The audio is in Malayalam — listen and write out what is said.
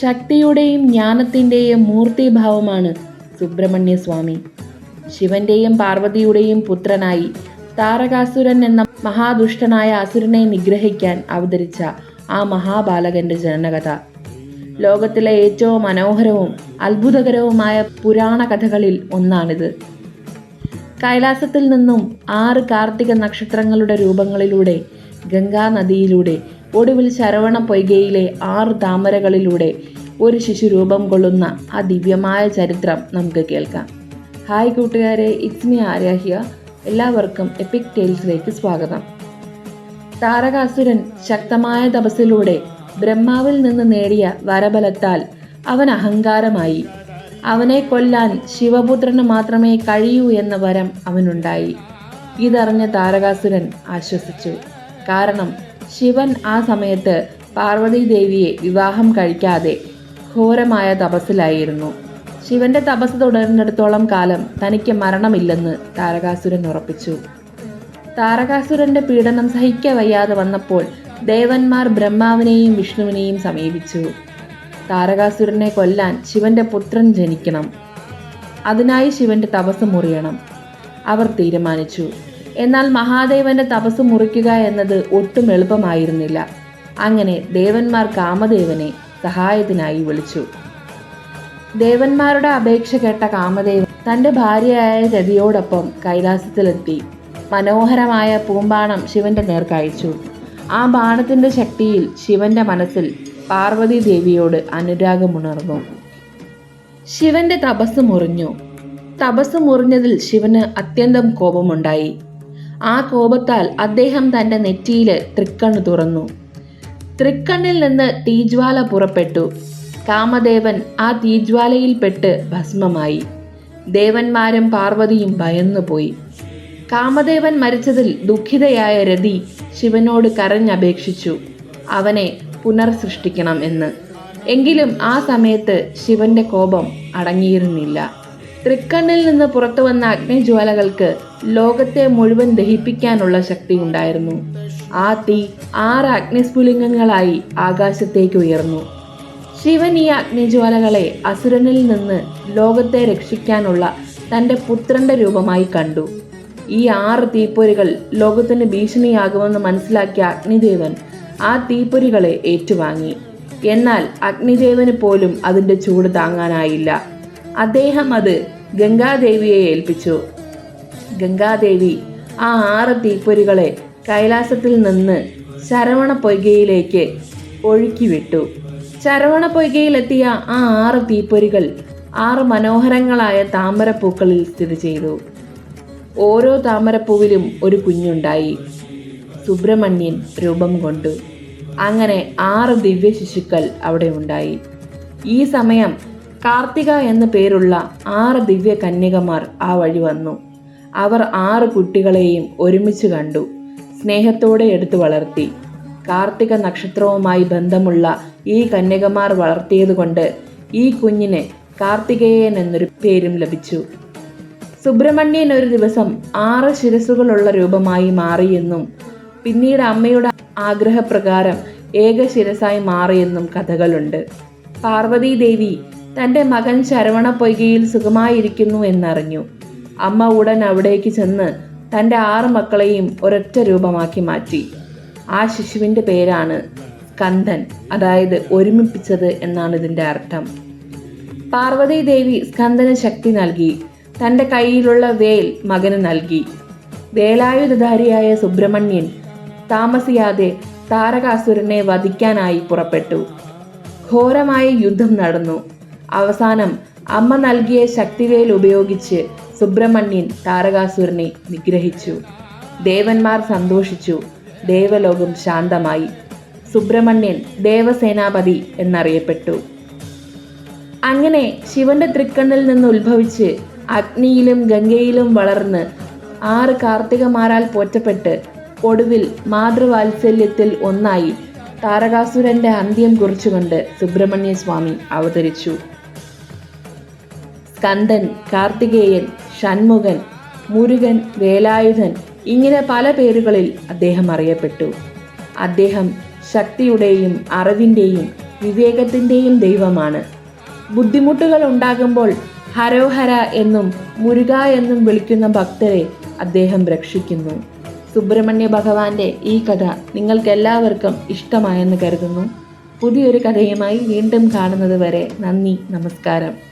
ശക്തിയുടെയും ജ്ഞാനത്തിന്റെയും മൂർത്തിഭാവമാണ് സുബ്രഹ്മണ്യസ്വാമി ശിവന്റെയും പാർവതിയുടെയും പുത്രനായി താരകാസുരൻ എന്ന മഹാദുഷ്ടനായ അസുരനെ നിഗ്രഹിക്കാൻ അവതരിച്ച ആ മഹാബാലകന്റെ ജനനകഥ. ലോകത്തിലെ ഏറ്റവും മനോഹരവും അത്ഭുതകരവുമായ പുരാണ കഥകളിൽ ഒന്നാണിത്. കൈലാസത്തിൽ നിന്നും ആറ് കാർത്തിക നക്ഷത്രങ്ങളുടെ രൂപങ്ങളിലൂടെ ഗംഗാ നദിയിലൂടെ ഒടുവിൽ ശരവണ പൊയ്കയിലെ ആറ് താമരകളിലൂടെ ഒരു ശിശു രൂപം കൊള്ളുന്ന ആ ദിവ്യമായ ചരിത്രം നമുക്ക് കേൾക്കാം. ഹായ് കൂട്ടുകാരെ ഇറ്റ്സ് മീ ആര്യാഹ്യ എല്ലാവർക്കും എപ്പിക് ടെയിൽസിലേക്ക് സ്വാഗതം. താരകാസുരൻ ശക്തമായ തപസ്സിലൂടെ ബ്രഹ്മാവിൽ നിന്ന് നേടിയ വരബലത്താൽ അവൻ അഹങ്കാരമായി. അവനെ കൊല്ലാൻ ശിവപുത്രന് മാത്രമേ കഴിയൂ എന്ന വരം അവനുണ്ടായി. ഇതറിഞ്ഞ താരകാസുരൻ ആശ്വസിച്ചു. കാരണം ശിവൻ ആ സമയത്ത് പാർവതി ദേവിയെ വിവാഹം കഴിക്കാതെ ഘോരമായ തപസ്സിലായിരുന്നു. ശിവന്റെ തപസ് തുടരുന്നിടത്തോളം കാലം തനിക്ക് മരണമില്ലെന്ന് താരകാസുരൻ ഉറപ്പിച്ചു. താരകാസുരന്റെ പീഡനം സഹിക്കവയ്യാതെ വന്നപ്പോൾ ദേവന്മാർ ബ്രഹ്മാവിനെയും വിഷ്ണുവിനെയും സമീപിച്ചു. താരകാസുരനെ കൊല്ലാൻ ശിവന്റെ പുത്രൻ ജനിക്കണം. അതിനായി ശിവന്റെ തപസ് മുറിയണം. അവർ തീരുമാനിച്ചു. എന്നാൽ മഹാദേവന്റെ തപസ് മുറിക്കുക എന്നത് ഒട്ടും എളുപ്പമായിരുന്നില്ല. അങ്ങനെ ദേവന്മാർ കാമദേവനെ സഹായത്തിനായി വിളിച്ചു. ദേവന്മാരുടെ അപേക്ഷ കേട്ട കാമദേവൻ തന്റെ ഭാര്യയായ രതിയോടൊപ്പം കൈലാസത്തിലെത്തി. മനോഹരമായ പൂമ്പാണം ശിവന്റെ നേർക്കയച്ചു ആ ബാണത്തിന്റെ ശക്തിയിൽ ശിവന്റെ മനസ്സിൽ പാർവതി ദേവിയോട് അനുരാഗമുണർന്നു. ശിവന്റെ തപസ് മുറിഞ്ഞു. തപസ് മുറിഞ്ഞതിൽ ശിവന് അത്യന്തം കോപമുണ്ടായി. ആ കോപത്താൽ അദ്ദേഹം തന്റെ നെറ്റിയിൽ തൃക്കണ്ണ് തുറന്നു. തൃക്കണ്ണിൽ നിന്ന് തീജ്വാല പുറപ്പെട്ടു. കാമദേവൻ ആ തീജ്വാലയിൽപ്പെട്ട് ഭസ്മമായി. ദേവന്മാരും പാർവതിയും ഭയന്നുപോയി. കാമദേവൻ മരിച്ചതിൽ ദുഃഖിതയായ രതി ശിവനോട് കരഞ്ഞപേക്ഷിച്ചു. അവനെ പുനർസൃഷ്ടിക്കണം എന്ന്. എങ്കിലും ആ സമയത്ത് ശിവന്റെ കോപം അടങ്ങിയിരുന്നില്ല. തൃക്കണ്ണിൽ നിന്ന് പുറത്തു വന്ന അഗ്നിജ്വാലകൾക്ക് ലോകത്തെ മുഴുവൻ ദഹിപ്പിക്കാനുള്ള ശക്തി ഉണ്ടായിരുന്നു. ആ തീ ആറ് അഗ്നിസ്ഫുലിംഗങ്ങളായി ആകാശത്തേക്ക് ഉയർന്നു. ശിവൻ ഈ അഗ്നിജ്വാലകളെ അസുരനിൽ നിന്ന് ലോകത്തെ രക്ഷിക്കാനുള്ള തന്റെ പുത്രന്റെ രൂപമായി കണ്ടു. ഈ ആറ് തീപ്പൊരികൾ ലോകത്തിന് ഭീഷണിയാകുമെന്ന് മനസ്സിലാക്കിയ അഗ്നിദേവൻ ആ തീപ്പൊരികളെ ഏറ്റുവാങ്ങി. എന്നാൽ അഗ്നിദേവന് പോലും അതിന്റെ ചൂട് താങ്ങാനായില്ല. അദ്ദേഹം അത് ഗംഗാദേവിയെ ഏൽപ്പിച്ചു. ഗംഗാദേവി ആ ആറ് തീപ്പൊരികളെ കൈലാസത്തിൽ നിന്ന് ശരവണ പൊയ്കയിലേക്ക് ഒഴുക്കി വിട്ടു ശരവണ പൊയ്കയിലെത്തിയ ആ ആറ് തീപ്പൊരികൾ ആറ് മനോഹരങ്ങളായ താമരപ്പൂക്കളിൽ സ്ഥിതി ചെയ്തു. ഓരോ താമരപ്പൂവിലും ഒരു കുഞ്ഞുണ്ടായി. സുബ്രഹ്മണ്യൻ രൂപം കൊണ്ടു. അങ്ങനെ ആറ് ദിവ്യ ശിശുക്കൾ അവിടെ ഉണ്ടായി. ഈ സമയം കാർത്തിക എന്ന പേരുള്ള ആറ് ദിവ്യ കന്യകമാർ ആ വഴി വന്നു. അവർ ആറ് കുട്ടികളെയും ഒരുമിച്ച് കണ്ടു. സ്നേഹത്തോടെ എടുത്തു വളർത്തി. കാർത്തിക നക്ഷത്രവുമായി ബന്ധമുള്ള ഈ കന്യകമാർ വളർത്തിയതുകൊണ്ട് ഈ കുഞ്ഞിന് കാർത്തികേയൻ എന്നൊരു പേരും ലഭിച്ചു. സുബ്രഹ്മണ്യൻ ഒരു ദിവസം ആറ് ശിരസുകളുള്ള രൂപമായി മാറിയെന്നും പിന്നീട് അമ്മയുടെ ആഗ്രഹപ്രകാരം ഏക ശിരസായി മാറിയെന്നും കഥകളുണ്ട്. പാർവതി ദേവി തന്റെ മകൻ ശരവണ പൊയ്കയിൽ സുഖമായിരിക്കുന്നു എന്നറിഞ്ഞു. അമ്മ ഉടൻ അവിടേക്ക് ചെന്ന് തന്റെ ആറ് മക്കളെയും ഒരൊറ്റ രൂപമാക്കി മാറ്റി. ആ ശിശുവിന്റെ പേരാണ് സ്കന്ദൻ അതായത് ഒരുമിപ്പിച്ചത് എന്നാണ് ഇതിന്റെ അർത്ഥം. പാർവതി ദേവി സ്കന്ദന് ശക്തി നൽകി. തന്റെ കയ്യിലുള്ള വേൽ മകന് നൽകി. വേലായുധധാരിയായ സുബ്രഹ്മണ്യൻ താമസിയാതെ താരകാസുരനെ വധിക്കാനായി പുറപ്പെട്ടു. ഘോരമായ യുദ്ധം നടന്നു. അവസാനം അമ്മ നൽകിയ ശക്തിവേൽ ഉപയോഗിച്ച് സുബ്രഹ്മണ്യൻ താരകാസുരനെ നിഗ്രഹിച്ചു. ദേവന്മാർ സന്തോഷിച്ചു. ദേവലോകം ശാന്തമായി. സുബ്രഹ്മണ്യൻ ദേവസേനാപതി എന്നറിയപ്പെട്ടു. അങ്ങനെ ശിവന്റെ തൃക്കണ്ണിൽ നിന്ന് ഉത്ഭവിച്ച് അഗ്നിയിലും ഗംഗയിലും വളർന്ന് ആറ് കാർത്തികമാരാൽ പോറ്റപ്പെട്ട് ഒടുവിൽ മാതൃവാത്സല്യത്തിൽ ഒന്നായി താരകാസുരന്റെ അന്ത്യം കുറിച്ചുകൊണ്ട് സുബ്രഹ്മണ്യ സ്വാമി അവതരിച്ചു. സ്കന്ദൻ കാർത്തികേയൻ ഷൺമുഖൻ മുരുകൻ വേലായുധൻ ഇങ്ങനെ പല പേരുകളിൽ അദ്ദേഹം അറിയപ്പെട്ടു. അദ്ദേഹം ശക്തിയുടെയും അറിവിന്റെയും വിവേകത്തിന്റെയും ദൈവമാണ്. ബുദ്ധിമുട്ടുകൾ ഉണ്ടാകുമ്പോൾ ഹരോഹര എന്നും മുരുക എന്നും വിളിക്കുന്ന ഭക്തരെ അദ്ദേഹം രക്ഷിക്കുന്നു. സുബ്രഹ്മണ്യ ഭഗവാന്റെ ഈ കഥ നിങ്ങൾക്കെല്ലാവർക്കും ഇഷ്ടമായെന്ന് കരുതുന്നു. പുതിയൊരു കഥയുമായി വീണ്ടും കാണുന്നത് വരെ നന്ദി നമസ്കാരം.